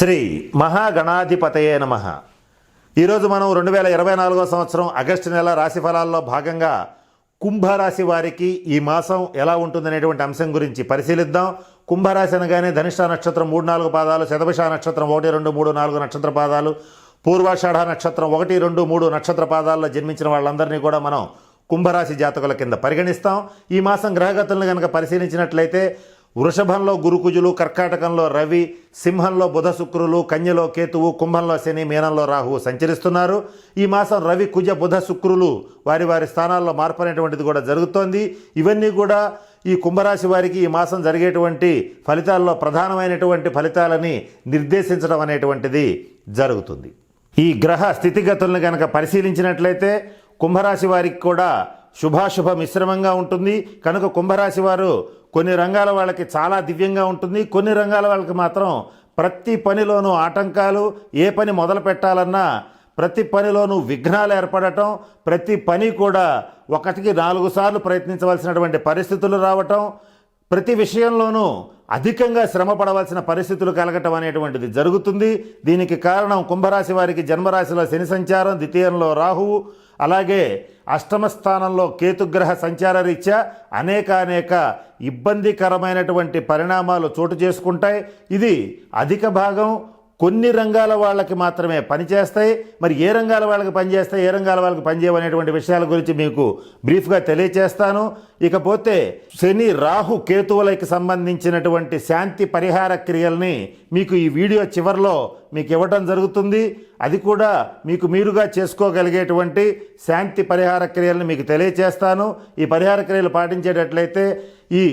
శ్రీ మహాగణాధిపతయే నమ. ఈరోజు మనం రెండు వేల ఇరవై నాలుగో సంవత్సరం ఆగస్టు నెల రాశి ఫలాల్లో భాగంగా కుంభరాశి వారికి ఈ మాసం ఎలా ఉంటుందనేటువంటి అంశం గురించి పరిశీలిద్దాం. కుంభరాశి అనగానే ధనిష్ట నక్షత్రం మూడు నాలుగు పాదాలు శతభిష నక్షత్రం ఒకటి రెండు మూడు నాలుగు నక్షత్ర పాదాలు పూర్వాషాఢ నక్షత్రం ఒకటి రెండు మూడు నక్షత్ర పాదాల్లో జన్మించిన వాళ్ళందరినీ కూడా మనం కుంభరాశి జాతకుల కింద పరిగణిస్తాం. ఈ మాసం గ్రహగతులను కనుక పరిశీలించినట్లయితే వృషభంలో గురుకుజులు కర్కాటకంలో రవి సింహంలో బుధ శుక్రులు కన్యలో కేతువు కుంభంలో శని మీనంలో రాహువు సంచరిస్తున్నారు. ఈ మాసం రవి కుజ బుధ శుక్రులు వారి వారి స్థానాల్లో మార్పు అనేటువంటిది కూడా జరుగుతోంది. ఇవన్నీ కూడా ఈ కుంభరాశి వారికి ఈ మాసం జరిగేటువంటి ఫలితాల్లో ప్రధానమైనటువంటి ఫలితాలని నిర్దేశించడం అనేటువంటిది జరుగుతుంది. ఈ గ్రహ స్థితిగతులను కనుక పరిశీలించినట్లయితే కుంభరాశి వారికి కూడా శుభాశుభ మిశ్రమంగా ఉంటుంది. కనుక కుంభరాశి వారు కొన్ని రంగాల వాళ్ళకి చాలా దివ్యంగా ఉంటుంది. కొన్ని రంగాల వాళ్ళకి మాత్రం ప్రతి పనిలోనూ ఆటంకాలు ఏ పని మొదలు పెట్టాలన్నా ప్రతి పనిలోనూ విఘ్నాలు ఏర్పడటం ప్రతి పని కూడా ఒకటికి నాలుగు సార్లు ప్రయత్నించవలసినటువంటి పరిస్థితులు రావటం ప్రతి విషయంలోనూ అధికంగా శ్రమ పడవలసిన పరిస్థితులు కలగటం అనేటువంటిది జరుగుతుంది. దీనికి కారణం కుంభరాశి వారికి జన్మరాశిలో శని సంచారం ద్వితీయంలో రాహువు అలాగే అష్టమ స్థానంలో కేతుగ్రహ సంచార రీత్యా అనేక అనేక ఇబ్బందికరమైనటువంటి పరిణామాలు చోటు చేసుకుంటాయి. ఇది అధిక భాగం కొన్ని రంగాల వాళ్ళకి మాత్రమే పనిచేస్తాయి మరి ఏ రంగాల వాళ్ళకి పనిచేస్తాయి ఏ రంగాల వాళ్ళకి పనిచేయవనేటువంటి విషయాల గురించి మీకు బ్రీఫ్గా తెలియచేస్తాను. ఇకపోతే శని రాహు కేతువులకి సంబంధించినటువంటి శాంతి పరిహార క్రియల్ని మీకు ఈ వీడియో చివరిలో మీకు ఇవ్వడం జరుగుతుంది. అది కూడా మీకు మీరుగా చేసుకోగలిగేటువంటి శాంతి పరిహార క్రియలను మీకు తెలియచేస్తాను. ఈ పరిహార క్రియలు పాటించేటట్లయితే ఈ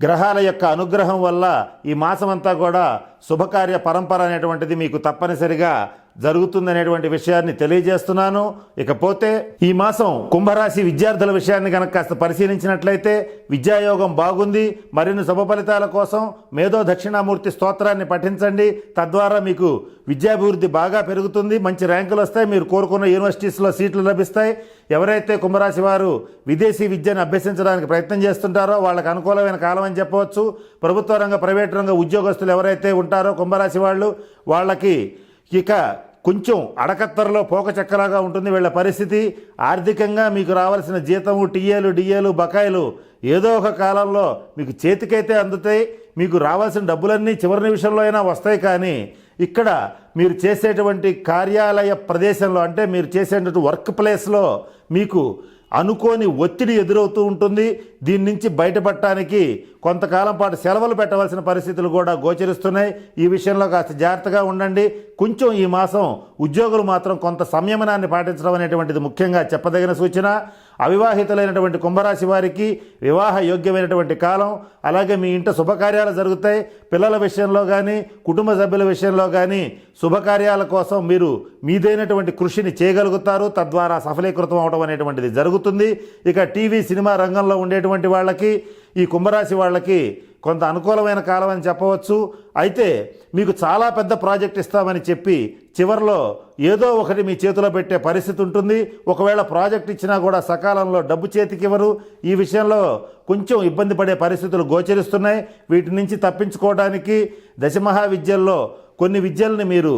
గ్రహాల యొక్క అనుగ్రహం వల్ల ఈ మాసమంతా కూడా శుభకార్య పరంపర అనేటువంటిది మీకు తప్పనిసరిగా జరుగుతుందనేటువంటి విషయాన్ని తెలియజేస్తున్నాను. ఇకపోతే ఈ మాసం కుంభరాశి విద్యార్థుల విషయాన్ని కనుక కాస్త పరిశీలించినట్లయితే విద్యాయోగం బాగుంది. మరిన్ని శుభ ఫలితాల కోసం మేధో దక్షిణామూర్తి స్తోత్రాన్ని పఠించండి. తద్వారా మీకు విద్యాభివృద్ధి బాగా పెరుగుతుంది. మంచి ర్యాంకులు వస్తాయి. మీరు కోరుకున్న యూనివర్సిటీస్లో సీట్లు లభిస్తాయి. ఎవరైతే కుంభరాశి వారు విదేశీ విద్యను అభ్యసించడానికి ప్రయత్నం చేస్తుంటారో వాళ్ళకి అనుకూలమైన కాలం అని చెప్పవచ్చు. ప్రభుత్వ రంగ ప్రైవేట్ రంగ ఉద్యోగస్తులు ఎవరైతే ఉంటారో కుంభరాశి వాళ్ళు వాళ్ళకి ఇక కొంచెం అడకత్తరలో పోక చక్కలాగా ఉంటుంది వీళ్ళ పరిస్థితి. ఆర్థికంగా మీకు రావాల్సిన జీతము టీఏలు డిఏలు బకాయిలు ఏదో ఒక కాలంలో మీకు చేతికైతే అందుతాయి. మీకు రావాల్సిన డబ్బులన్నీ చివరి నిమిషంలో అయినా వస్తాయి కానీ ఇక్కడ మీరు చేసేటువంటి కార్యాలయ ప్రదేశంలో అంటే మీరు చేసేటువంటి వర్క్ ప్లేస్లో మీకు అనుకోని ఒత్తిడి ఎదురవుతూ ఉంటుంది. దీని నుంచి బయటపడటానికి కొంతకాలం పాటు సెలవులు పెట్టవలసిన పరిస్థితులు కూడా గోచరిస్తున్నాయి. ఈ విషయంలో కాస్త జాగ్రత్తగా ఉండండి. కొంచెం ఈ మాసం ఉద్యోగులు మాత్రం కొంత సంయమనాన్ని పాటించడం అనేటువంటిది ముఖ్యంగా చెప్పదగిన సూచన. అవివాహితులైనటువంటి కుంభరాశి వారికి వివాహ యోగ్యమైనటువంటి కాలం. అలాగే మీ ఇంట శుభకార్యాలు జరుగుతాయి. పిల్లల విషయంలో కానీ కుటుంబ సభ్యుల విషయంలో కానీ శుభకార్యాల కోసం మీరు మీదైనటువంటి కృషిని చేయగలుగుతారు. తద్వారా సఫలీకృతం అవడం అనేటువంటిది జరుగుతుంది. ఇక టీవీ సినిమా రంగంలో ఉండేటువంటి వాళ్ళకి ఈ కుంభరాశి వాళ్ళకి కొంత అనుకూలమైన కాలం అని చెప్పవచ్చు. అయితే మీకు చాలా పెద్ద ప్రాజెక్ట్ ఇస్తామని చెప్పి చివరిలో ఏదో ఒకటి మీ చేతిలో పెట్టే పరిస్థితి ఉంటుంది. ఒకవేళ ప్రాజెక్ట్ ఇచ్చినా కూడా సకాలంలో డబ్బు చేతికి ఇవ్వరు. ఈ విషయంలో కొంచెం ఇబ్బంది పడే పరిస్థితులు గోచరిస్తున్నాయి. వీటి నుంచి తప్పించుకోవడానికి దశమహావిద్యల్లో కొన్ని విద్యల్ని మీరు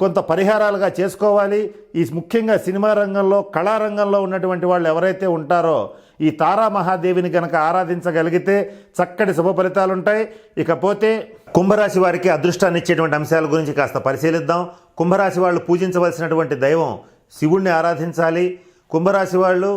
కొంత పరిహారాలుగా చేసుకోవాలి. ఈ ముఖ్యంగా సినిమా రంగంలో కళారంగంలో ఉన్నటువంటి వాళ్ళు ఎవరైతే ఉంటారో ఈ తారా మహాదేవిని కనుక ఆరాధించగలిగితే చక్కటి శుభ ఫలితాలుంటాయి. ఇకపోతే కుంభరాశి వారికి అదృష్టాన్ని ఇచ్చేటువంటి అంశాల గురించి కాస్త పరిశీలిద్దాం. కుంభరాశి వాళ్ళు పూజించవలసినటువంటి దైవం శివుణ్ణి ఆరాధించాలి. కుంభరాశి వాళ్ళు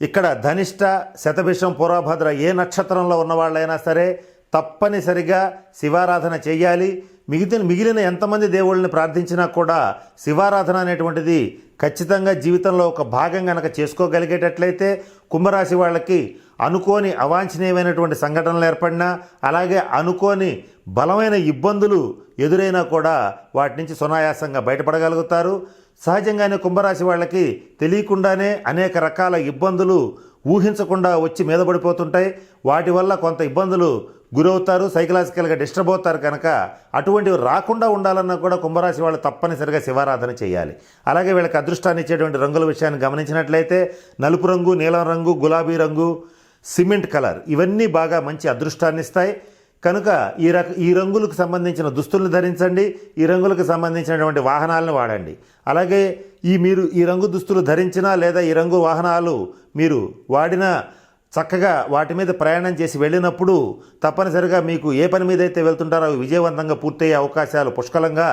ఇక్కడ ధనిష్ట శతభిషం పురాభద్ర ఏ నక్షత్రంలో ఉన్న వాళ్ళైనా సరే తప్పనిసరిగా శివారాధన చేయాలి. మిగిలిన మిగిలిన ఎంతమంది దేవుళ్ళని ప్రార్థించినా కూడా శివారాధన అనేటువంటిది ఖచ్చితంగా జీవితంలో ఒక భాగం కనుక చేసుకోగలిగేటట్లయితే కుంభరాశి వాళ్ళకి అనుకోని అవాంఛనీయమైనటువంటి సంఘటనలు ఏర్పడినా అలాగే అనుకోని బలమైన ఇబ్బందులు ఎదురైనా కూడా వాటి నుంచి సునాయాసంగా బయటపడగలుగుతారు. సహజంగానే కుంభరాశి వాళ్ళకి తెలియకుండానే అనేక రకాల ఇబ్బందులు ఊహించకుండా వచ్చి మీద పడిపోతుంటాయి. వాటి వల్ల కొంత ఇబ్బందులు గురవుతారు సైకలాజికల్గా డిస్టర్బ్ అవుతారు కనుక అటువంటివి రాకుండా ఉండాలన్నా కూడా కుంభరాశి వాళ్ళు తప్పనిసరిగా శివారాధన చేయాలి. అలాగే వీళ్ళకి అదృష్టాన్ని ఇచ్చేటువంటి రంగుల విషయాన్ని గమనించినట్లయితే నలుపు రంగు నీలం రంగు గులాబీ రంగు సిమెంట్ కలర్ ఇవన్నీ బాగా మంచి అదృష్టాన్ని ఇస్తాయి. కనుక ఈ రక ఈ రంగులకు సంబంధించిన దుస్తులను ధరించండి ఈ రంగులకు సంబంధించినటువంటి వాహనాలను వాడండి. అలాగే ఈ మీరు ఈ రంగు దుస్తులు ధరించినా లేదా ఈ రంగు వాహనాలు మీరు వాడినా చక్కగా వాటి మీద ప్రయాణం చేసి వెళ్ళినప్పుడు తప్పనిసరిగా మీకు ఏ పని మీద అయితే వెళ్తుంటారో అవి విజయవంతంగా పూర్తయ్యే అవకాశాలు పుష్కలంగా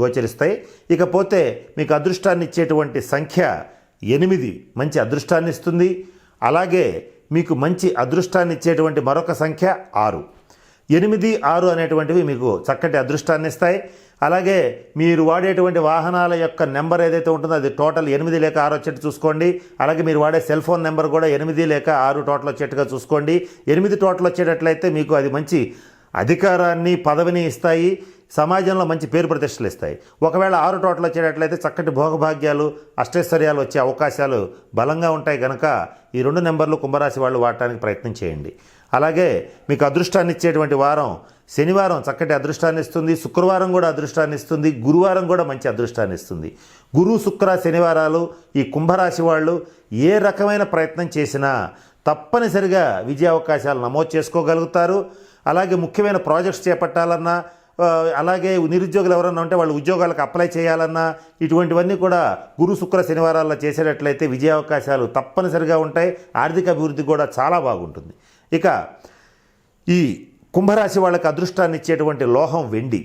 గోచరిస్తాయి. ఇకపోతే మీకు అదృష్టాన్ని ఇచ్చేటువంటి సంఖ్య ఎనిమిది మంచి అదృష్టాన్ని ఇస్తుంది. అలాగే మీకు మంచి అదృష్టాన్ని ఇచ్చేటువంటి మరొక సంఖ్య ఆరు. ఎనిమిది ఆరు అనేటువంటివి మీకు చక్కటి అదృష్టాన్ని ఇస్తాయి అలాగే మీరు వాడేటువంటి వాహనాల యొక్క నెంబర్ ఏదైతే ఉంటుందో అది టోటల్ ఎనిమిది లేక ఆరు వచ్చేట్టు చూసుకోండి. అలాగే మీరు వాడే సెల్ ఫోన్ నెంబర్ కూడా ఎనిమిది లేక ఆరు టోటల్ వచ్చేట్టుగా చూసుకోండి. ఎనిమిది టోటల్ వచ్చేటట్లయితే మీకు అది మంచి అధికారాన్ని పదవిని ఇస్తాయి. సమాజంలో మంచి పేరు ప్రతిష్టలు ఇస్తాయి. ఒకవేళ ఆరు టోటలు వచ్చేటట్లయితే చక్కటి భోగభాగ్యాలు అష్టైశ్వర్యాలు వచ్చే అవకాశాలు బలంగా ఉంటాయి కనుక ఈ రెండు నెంబర్లు కుంభరాశి వాళ్ళు వాడటానికి ప్రయత్నం చేయండి. అలాగే మీకు అదృష్టాన్ని ఇచ్చేటువంటి వారం శనివారం చక్కటి అదృష్టాన్ని ఇస్తుంది శుక్రవారం కూడా అదృష్టాన్ని ఇస్తుంది గురువారం కూడా మంచి అదృష్టాన్ని ఇస్తుంది. గురు శుక్ర శనివారాలు ఈ కుంభరాశి వాళ్ళు ఏ రకమైన ప్రయత్నం చేసినా తప్పనిసరిగా విజయ అవకాశాలు నమోదు చేసుకోగలుగుతారు. అలాగే ముఖ్యమైన ప్రాజెక్ట్స్ చేపట్టాలన్నా అలాగే నిరుద్యోగులు ఎవరన్నా ఉంటే వాళ్ళు ఉద్యోగాలకు అప్లై చేయాలన్నా ఇటువంటివన్నీ కూడా గురు శుక్ర శనివారాల్లో చేసేటట్లయితే విజయ అవకాశాలు తప్పనిసరిగా ఉంటాయి. ఆర్థిక అభివృద్ధి కూడా చాలా బాగుంటుంది. ఇక ఈ కుంభరాశి వాళ్ళకి అదృష్టాన్ని ఇచ్చేటువంటి లోహం వెండి.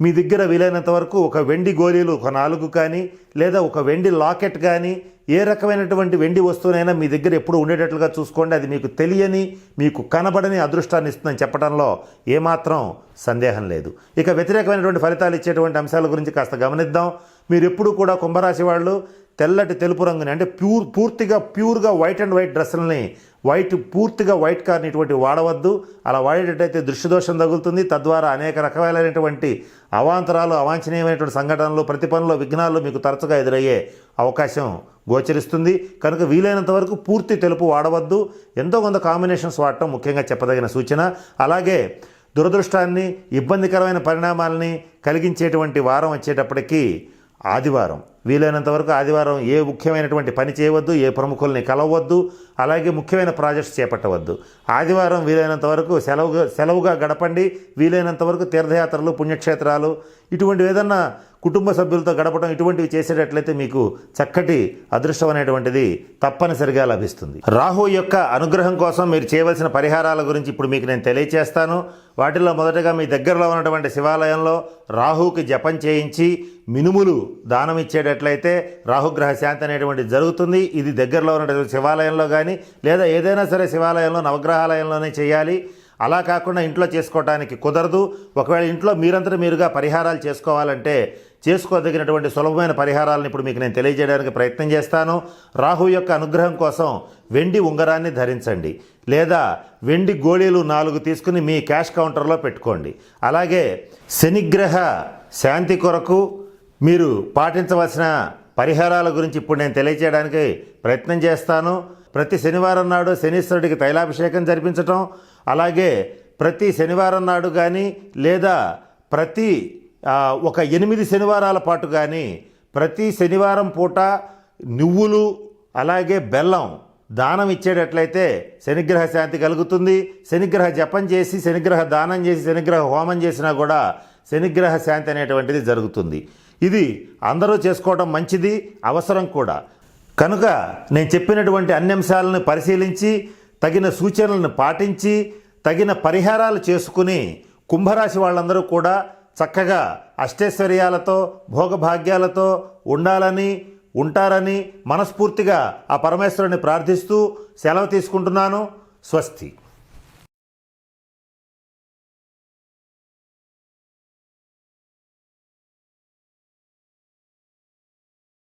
మీ దగ్గర వీలైనంత వరకు ఒక వెండి గోళీలు ఒక నాలుగు కానీ లేదా ఒక వెండి లాకెట్ కానీ ఏ రకమైనటువంటి వెండి వస్తువునైనా మీ దగ్గర ఎప్పుడు ఉండేటట్లుగా చూసుకోండి. అది మీకు తెలియని మీకు కనబడని అదృష్టాన్ని ఇస్తుందని చెప్పడంలో ఏమాత్రం సందేహం లేదు. ఇక వ్యతిరేకమైనటువంటి ఫలితాలు ఇచ్చేటువంటి అంశాల గురించి కాస్త గమనిద్దాం. మీరు ఎప్పుడు కూడా కుంభరాశి వాళ్ళు తెల్లటి తెలుపు రంగుని అంటే ప్యూర్ పూర్తిగా ప్యూర్గా వైట్ అండ్ వైట్ డ్రెస్సులని వైట్ పూర్తిగా వైట్ కార్ని ఇటువంటి వాడవద్దు. అలా వాడేటట్టయితే దృష్టిదోషం తగులుతుంది. తద్వారా అనేక రకమైనటువంటి అవాంతరాలు అవాంఛనీయమైనటువంటి సంఘటనలు ప్రతి పనిలో విఘ్నాలు మీకు తరచుగా ఎదురయ్యే అవకాశం గోచరిస్తుంది. కనుక వీలైనంత వరకు పూర్తి తెలుపు వాడవద్దు. ఎంతో కొంత కాంబినేషన్స్ వాడటం ముఖ్యంగా చెప్పదగిన సూచన. అలాగే దురదృష్టాన్ని ఇబ్బందికరమైన పరిణామాలని కలిగించేటువంటి వారం వచ్చేటప్పటికీ ఆదివారం. వీలైనంత వరకు ఆదివారం ఏ ముఖ్యమైనటువంటి పని చేయవద్దు ఏ ప్రముఖుల్ని కలవద్దు అలాగే ముఖ్యమైన ప్రాజెక్ట్స్ చేపట్టవద్దు. ఆదివారం వీలైనంత వరకు సెలవుగా సెలవుగా గడపండి. వీలైనంత వరకు తీర్థయాత్రలు పుణ్యక్షేత్రాలు ఇటువంటి ఏదన్నా కుటుంబ సభ్యులతో గడపడం ఇటువంటివి చేసేటట్లయితే మీకు చక్కటి అదృష్టం అనేటువంటిది తప్పనిసరిగా లభిస్తుంది. రాహు యొక్క అనుగ్రహం కోసం మీరు చేయవలసిన పరిహారాల గురించి ఇప్పుడు మీకు నేను తెలియచేస్తాను. వాటిలో మొదటగా మీ దగ్గరలో ఉన్నటువంటి శివాలయంలో రాహుకి జపం చేయించి మినుములు దానం ఇచ్చేటట్లయితే రాహుగ్రహ శాంతి అనేటువంటిది జరుగుతుంది. ఇది దగ్గరలో ఉన్నటువంటి శివాలయంలో కానీ లేదా ఏదైనా సరే శివాలయంలో నవగ్రహాలయంలోనే చేయాలి. అలా కాకుండా ఇంట్లో చేసుకోవడానికి కుదరదు. ఒకవేళ ఇంట్లో మీరంతా మీరుగా పరిహారాలు చేసుకోవాలంటే చేసుకోదగినటువంటి సులభమైన పరిహారాలను ఇప్పుడు మీకు నేను తెలియజేయడానికి ప్రయత్నం చేస్తాను. రాహు యొక్క అనుగ్రహం కోసం వెండి ఉంగరాన్ని ధరించండి. లేదా వెండి గోళీలు నాలుగు తీసుకుని మీ క్యాష్ కౌంటర్లో పెట్టుకోండి. అలాగే శనిగ్రహ శాంతి కొరకు మీరు పాటించవలసిన పరిహారాల గురించి ఇప్పుడు నేను తెలియజేయడానికి ప్రయత్నం చేస్తాను. ప్రతి శనివారం నాడు శనీశ్వరుడికి తైలాభిషేకం జరిపించటం. అలాగే ప్రతి శనివారం నాడు కానీ లేదా ప్రతి ఒక ఎనిమిది శనివారాల పాటు కానీ ప్రతి శనివారం పూట నువ్వులు అలాగే బెల్లం దానం ఇచ్చేటట్లయితే శనిగ్రహ శాంతి కలుగుతుంది. శనిగ్రహ జపం చేసి శనిగ్రహ దానం చేసి శనిగ్రహ హోమం చేసినా కూడా శనిగ్రహ శాంతి అనేటువంటిది జరుగుతుంది. ఇది అందరూ చేసుకోవడం మంచిది అవసరం కూడా. కనుక నేను చెప్పినటువంటి అన్ని అంశాలను పరిశీలించి తగిన సూచనలను పాటించి తగిన పరిహారాలు చేసుకుని కుంభరాశి వాళ్ళందరూ కూడా చక్కగా అష్టైశ్వర్యాలతో భోగభాగ్యాలతో ఉండాలని ఉంటారని మనస్ఫూర్తిగా ఆ పరమేశ్వరుని ప్రార్థిస్తూ సెలవు తీసుకుంటున్నాను. స్వస్తి.